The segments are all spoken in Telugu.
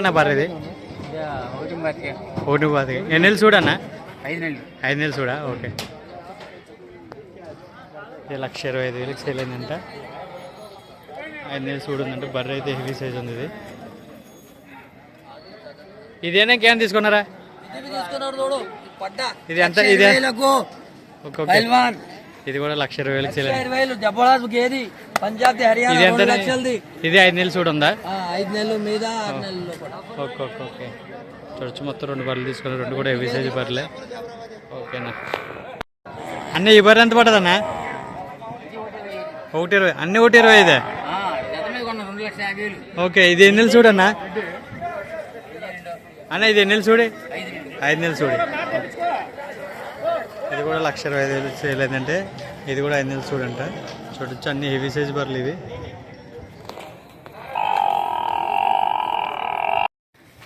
అన్న బర్రెది ఒకటి పాతిక ఎన్ని నెలలు చూడన్నా? ఐదు నెలలు. ఐదు నెలలు చూడా? ఓకే. ఇది లక్ష ఇరవై ఐదు వేలకు సేల్ అయిందంట. ఐదు నెలలు చూడుందంట. బర్రె అయితే హెవీ సైజ్ ఉంది ఇది. ఇదేనా క్యాన్ తీసుకున్నారా? తీసుకున్నారు చూడు. పడ్డా. ఇది ఎంత? ఇదే? ఇది కూడా లక్ష ఇరవై ఇరవై వేలు జబర్దస్త్ గేది పంజాబ్ ఇది హర్యానా ఎంత లక్షలది. ఇది ఐదు నెలలు చూడుందా ఆ, ఐదు నెలలు మీద ఆరు నెలలు లోపల ఓకే ఓకే ఓకే. చూడొచ్చు మొత్తం రెండు బర్రెలు తీసుకున్నారు రెండు కూడా హెవీ సైజ్ బర్రెలే. ఓకేనా? అన్నీ ఈ బర్రె ఎంత పడుతుందన్నా ఒకటి ఇరవై అన్నీ ఒకటి ఇరవై ఐదే? రెండు లక్షల యాభై వేలు. ఓకే ఇది ఎన్ని నెలలు చూడన్నా అన్న? ఇది ఎన్ని నెలలు చూడే ఐదు నెలలు. చూడే ఇది కూడా లక్ష ఇరవై ఐదు వేలు సేల్ అయిందంటే ఇది కూడా ఐదు నెలలు చూడంట చూడొచ్చు అన్ని హెవీ సైజ్ బర్రెలు ఇవి.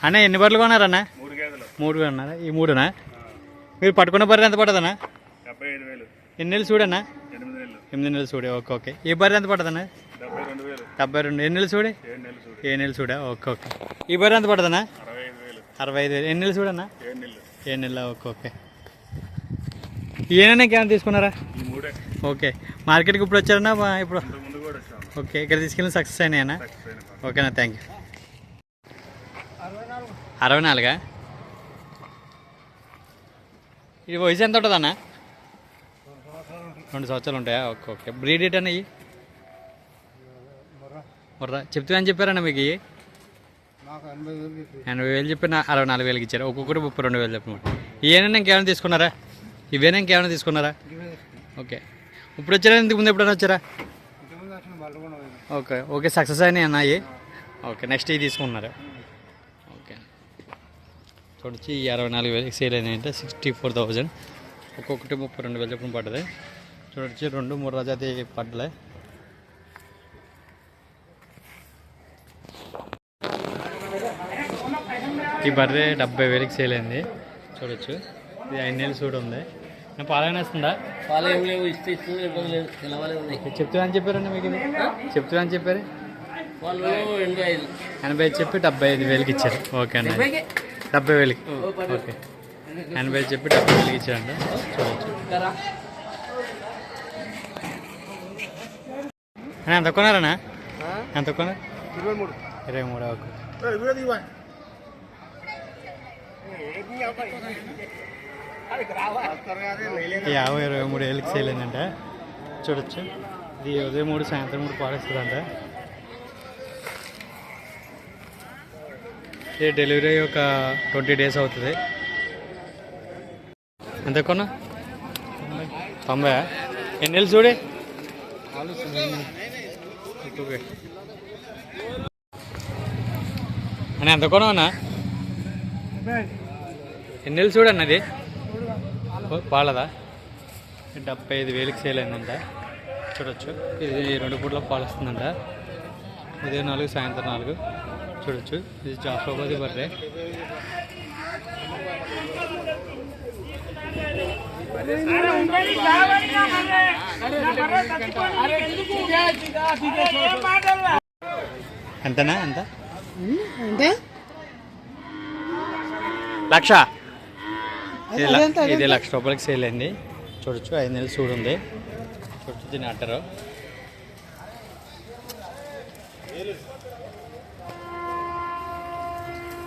అన్న ఎన్ని బర్రెలు కొన్నారన్న? మూడు కొన్నారా? ఈ మూడునా? మీరు పట్టుకున్న బర్రె ఎంత వేలు. ఎన్ని నెలలు చూడన్నా? ఎనిమిది నెలలు. చూడే ఓకే ఓకే. ఈ బర్రె ఎంత పడుతుందన్నా డెబ్బై రెండు ఎన్ని నెలలు చూడే? ఏ నెలలు చూడా. Okay okay. ఈ బర్రె ఎంత పడుతుందన్నా అరవై ఐదు వేలు. ఎన్ని నెలలు చూడన్నా? ఏ నెల ఓకే ఓకే. ఏమైనా ఏమైనా తీసుకున్నారా? ఓకే. మార్కెట్కి ఇప్పుడు వచ్చారన్నా మా- ఇప్పుడు ఓకే ఇక్కడ తీసుకెళ్ళి సక్సెస్ అయినాయన్నా సక్సెస్ అయిన పని. ఓకేనా థ్యాంక్ యూ అరవై నాలుగా? ఇది వయసు ఎంత ఉంటుందన్నా? రెండు సంవత్సరాలు ఉంటాయా? Okay okay. బ్రీడ్ ఎట్ అన్నయ్యి మొర్రా. చెప్తే అని చెప్పారన్నా మీకు ఇవి ఎనభై వేలు చెప్పి నా అరవై నాలుగు వేలకి ఇచ్చారు. ఒక్కొక్కటి ముప్పై రెండు వేలు చెప్పమాట ఇవేనా ఇంకేమైనా తీసుకున్నారా? ఇవేనా ఇంకేమైనా తీసుకున్నారా? ఓకే. ఇప్పుడు వచ్చారా? ఇంతకు ముందు ఎప్పుడైనా వచ్చారా? ఓకే. ఓకే సక్సెస్ అయినాయి అన్నాయి ఓకే నెక్స్ట్ ఇది తీసుకున్నారు? ఓకే. చూడొచ్చి ఈ అరవై నాలుగు వేలకి సేల్ అయినాయి అంటే సిక్స్టీ ఫోర్ థౌజండ్ ఒక్కొక్కటి ముప్పై రెండు వేలు చొప్పున పడ్డది. చూడొచ్చి రెండు మూడు రజాతి పడ్డలే. ఈ బర్రె డెబ్బై వేలకి సేల్ అయింది. చూడొచ్చు. ఇది ఐదు నెలలు చూడు ఉంది. నేను పాలన వస్తుందా? పాలు ఏం లేవు ఇస్తే ఇస్తుంది ఇవ్వడం లేదు తెలవాలి ఉంది. చెప్తా అని చెప్పారండి మీకు ఇది? అని చెప్పారు? వాళ్ళు ఎనభై ఐదు. ఎనభై ఐదు చెప్పి డెబ్బై ఐదు వేలకి ఇచ్చారు. ఓకే అండి. డెబ్బై వేలకి. ఓకే. ఎనభై ఐదు చెప్పి డెబ్బై వేలకి ఇచ్చారండి. చూడొచ్చు. అన్న, ఎంత కొన్నారన్నా? ఎంత కొన్నారు? ఇరవై మూడు. ఇరవై మూడు ఓకే. యాభై ఇరవై మూడు ఏళ్ళకి సేల్ అయిందంట. చూడొచ్చు. ఇది ఉదయం మూడు సాయంత్రం మూడు పాడేస్తుందంట ఇది డెలివరీ ఒక ట్వంటీ డేస్ అవుతుంది. ఎంత కొన్నా? తొంభై. ఎన్ని నెలలు చూడే? అని ఎంత కొనవన్నా అన్న? ఎన్ని నెలలు చూడన్నది పాలదా? డెబ్బై ఐదు వేలకి సేల్ అయిందంట. చూడొచ్చు. ఇది రెండు పూట్ల పాలు వస్తుందంట. ఉదయం నాలుగు సాయంత్రం నాలుగు. చూడొచ్చు. ఇది జాఫ్రాబాద్ బర్రె ఎంతనా? ఎంత? లక్ష. ఇది లక్ష రూపాయలకి సేల్ అయింది. చూడొచ్చు ఐదు నెలలు చూడు ఉంది. చూడొచ్చు దీని అట్టరు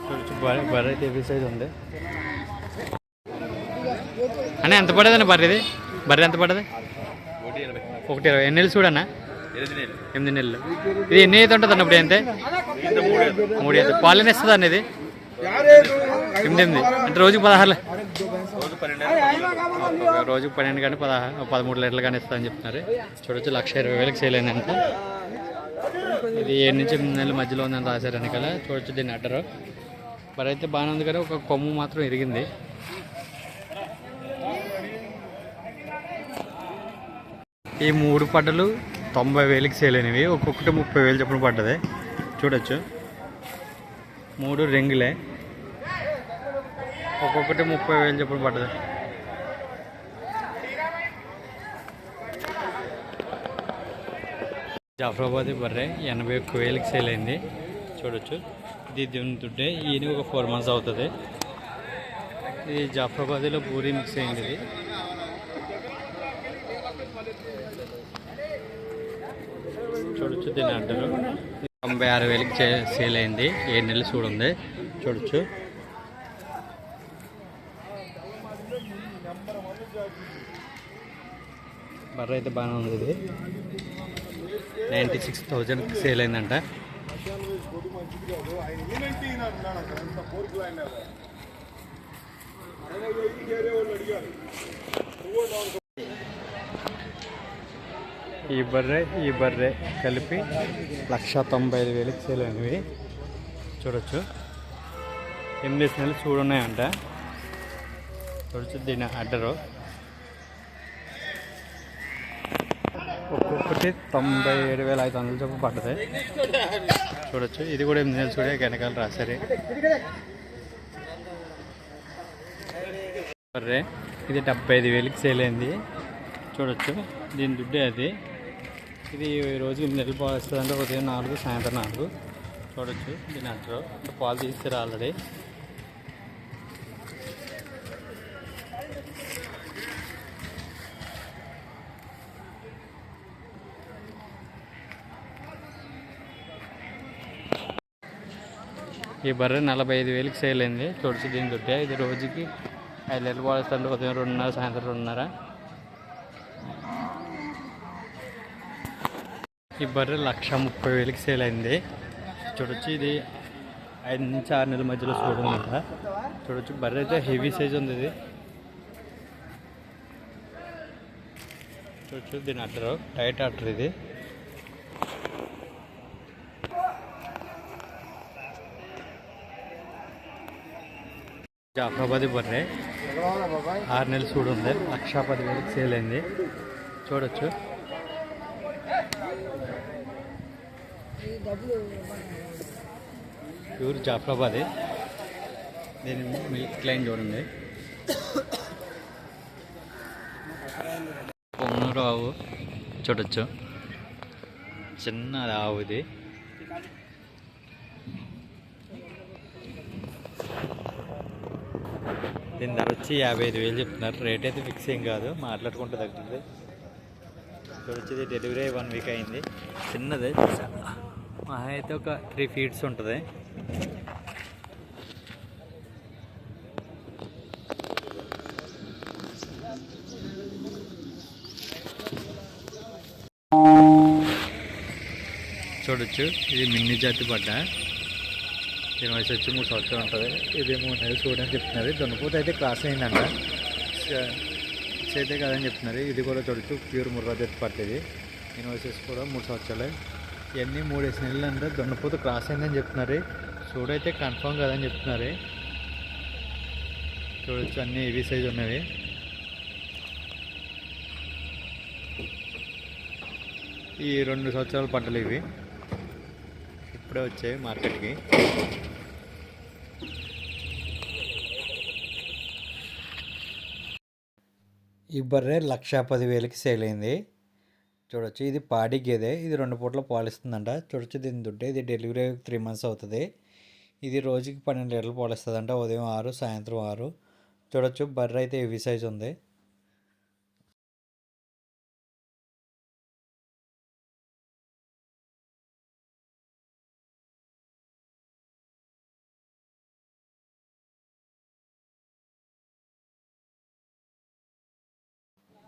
చూడొచ్చు బర్రె హెవీ సైజ్ ఉంది. అన్న ఎంత పడదండి బర్రె ఇది బర్రె ఎంత పడదు? ఒకటి ఇరవై. ఎన్ని నెలలు చూడన్నా ఎనిమిది నెలలు. ఇది ఎన్ని అయితే ఉంటుంది అన్నప్పుడు అంతే మూడు. అయితే. పాలన ఇస్తుంది అన్న ఇది? ఎనిమిది ఎనిమిది. అంటే రోజుకి పదహారులే. ఒక రోజుకి పన్నెండు కానీ పదహారు పదమూడు లీటర్లు కానీ ఇస్తుందని చెప్తున్నారు. చూడొచ్చు లక్ష ఇరవై వేలకు సేల్ అయిందంట. ఇది ఏడు నుంచి ఎనిమిది నెలల మధ్యలో ఉందని రాశారు వెనకాల. చూడొచ్చు దీన్ని అడ్డరు. మరి అయితే బాగానే ఉంది కానీ ఒక కొమ్ము మాత్రం ఇరిగింది. ఈ మూడు పడ్డలు తొంభై వేలకి సేల్ అయినవి. ఒక్కొక్కటి ముప్పై వేలు చొప్పున పడ్డది. చూడొచ్చు. మూడు రింగులే. ఒక్కొక్కటి ముప్పై వేలు చొప్పున పడ్డది. జాఫరాబాద్ బర్రె ఎనభై ఒక్క వేలకి సేల్ అయింది. చూడొచ్చు. ఇది దుంతుంటే ఈయన ఒక ఫోర్ మంత్స్ అవుతుంది. ఇది జాఫరాబాద్లో పూరి మిక్స్ అయింది ఇది. చూడొచ్చు దీని అడ్డలు తొంభై ఆరు వేలకి సేల్ అయింది. ఏడు నెలలు చూడుంది చూడొచ్చు. బర్ర అయితే బాగానే ఉంది ఇది. నైంటీ సిక్స్ థౌజండ్కి సేల్ అయిందంట. ఈ బర్రె ఈ బర్రె కలిపి లక్ష తొంభై ఐదు వేలకి సేల్ అయినవి. చూడొచ్చు. ఎనిమిది నెలలు చూడున్నాయంట చూడొచ్చు దీని అడ్డరు. ఒక్కొక్కటి తొంభై ఏడు వేల ఐదు వందల చొప్పున పడ్డది. చూడొచ్చు. ఇది కూడా ఎనిమిది నెలలు చూడే వెనకాల రాసరి బర్రె ఇది డెబ్బై ఐదు వేలకి సేల్ అయింది. చూడొచ్చు. దీని దుడ్డే అది. ఇది రోజు ఎనిమిది నెలలు పాలు వస్తుంది ఉదయం నాలుగు సాయంత్రం నాలుగు. చూడొచ్చు. దీని అంటారు పాలు తీస్తారు ఆల్రెడీ. ఈ బర్రె నలభై ఐదు వేలకి సేల్ అయింది. తుడిచి దీని దుడ్డే ఇది రోజుకి ఐదు నెలలు పాలు ఉదయం రెండున్నర సాయంత్రం రెండున్నర. ఈ బర్రె లక్ష ముప్పై వేలకి సేల్ అయింది. చూడొచ్చు ఇది ఐదు నుంచి ఆరు నెలల మధ్యలో చూడమంట చూడొచ్చు బర్రె అయితే హెవీ సైజ్ ఉంది ఇది. చూడొచ్చు దీని అట్టరు టైట్ అట్టర్ ఇది. జాఫరాబాద్ బర్రె. ఆరు నెలలు చూడు ఉంది. లక్ష పది సేల్ అయింది. చూడొచ్చు. ప్యూర్ జాఫ్రాబాది. దీని మిల్క్ లైన్ చూడండి. పొన్నూరు ఆవు చూడొచ్చు. చిన్న ఆవు ఇది. దీని ధర వచ్చి యాభై ఐదు వేలు చెప్తున్నారు. రేట్ అయితే ఫిక్స్ ఏం కాదు మాట్లాడుకుంటే తగ్గుతుంది. ఇక్కడ ఇది డెలివరీ వన్ వీక్ అయింది. చిన్నది మహా అయితే ఒక త్రీ ఫీట్స్ ఉంటుంది. చూడొచ్చు ఇది మిన్ని జాతి పడ్డ దీని వయసు వచ్చి మూడు సంవత్సరాలు ఉంటుంది. ఇది మూడు నెలలు చూడని చెప్తున్నారు. దున్నపోతే అయితే క్రాస్ అయిందంట. స- అయితే కదని చెప్తున్నారు. ఇది కూడా చూడొచ్చు ప్యూర్ ముర్రా జాతి పట్టేది. దీని వయసు కూడా మూడు సంవత్సరాలు. ఇవన్నీ మూడేసి నెలలు అంటే. దున్నపోతే క్రాస్ అయిందని చెప్తున్నారు. చూడైతే కన్ఫర్మ్ కదని చెప్తున్నారు. చూడొచ్చు అన్నీ ఇవి సైజ్ ఉన్నవి. ఈ రెండు సంవత్సరాల పంటలు ఇవి. ఇప్పుడే వచ్చాయి మార్కెట్కి. ఈ బర్రె లక్ష పదివేలకి సేల్ అయింది చూడొచ్చు ఇది పాడి గేదె ఇది రెండు పూట్ల పాలిస్తుందంట. చూడొచ్చు దీని దుడ్డే ఇది డెలివరీ త్రీ మంత్స్ అవుతుంది. ఇది రోజుకి పన్నెండు లీటర్లు పాలిస్తుందంట ఉదయం ఆరు సాయంత్రం ఆరు. చూడొచ్చు బర్రె అయితే హెవీ సైజ్ ఉంది.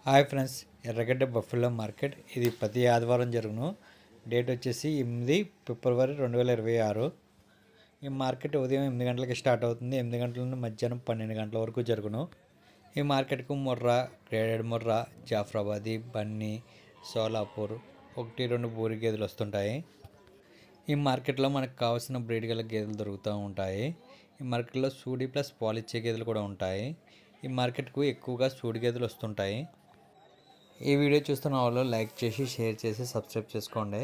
Hi friends Erragadda buffalo market. ఇది ప్రతి ఆదివారం జరుగును. డేట్ వచ్చేసి ఎనిమిది ఫిబ్రవరి రెండు వేల ఇరవై ఆరు. ఈ మార్కెట్ ఉదయం ఎనిమిది గంటలకి స్టార్ట్ అవుతుంది. ఎనిమిది గంటల నుండి మధ్యాహ్నం పన్నెండు గంటల వరకు జరుగును. ఈ మార్కెట్కు ముర్రా గ్రేడెడ్ ముర్రా జాఫ్రాబాది బన్నీ సోలాపూర్ ఒకటి రెండు బూరి గేదెలు వస్తుంటాయి. ఈ మార్కెట్లో మనకు కావాల్సిన బ్రీడ్ గల గేదెలు దొరుకుతూ ఉంటాయి. ఈ మార్కెట్లో సూడి ప్లస్ పాలిచ్చే గేదెలు కూడా ఉంటాయి. ఈ మార్కెట్కు ఎక్కువగా సూడి గేదెలు వస్తుంటాయి. ఈ వీడియో చూస్తున్న వాళ్ళు లైక్ చేసి షేర్ చేసి సబ్స్క్రైబ్ చేసుకోండి.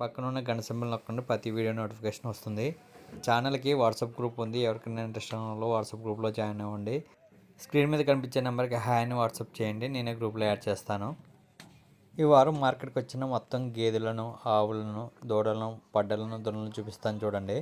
పక్కన ఉన్న గంట సింబల్ నొక్కండి ప్రతి వీడియో నోటిఫికేషన్ వస్తుంది. ఛానల్కి వాట్సాప్ గ్రూప్ ఉంది. ఎవరికైనా ఇంట్రెస్ట్ ఉన్న వాట్సాప్ గ్రూప్లో జాయిన్ అవ్వండి. స్క్రీన్ మీద కనిపించే నెంబర్కి హాయ్ అని వాట్సాప్ చేయండి. నేనే గ్రూప్లో యాడ్ చేస్తాను. ఈ వారం మార్కెట్కి వచ్చిన మొత్తం గేదెలను ఆవులను దూడలను పడ్డలను దొరలను చూపిస్తాను చూడండి.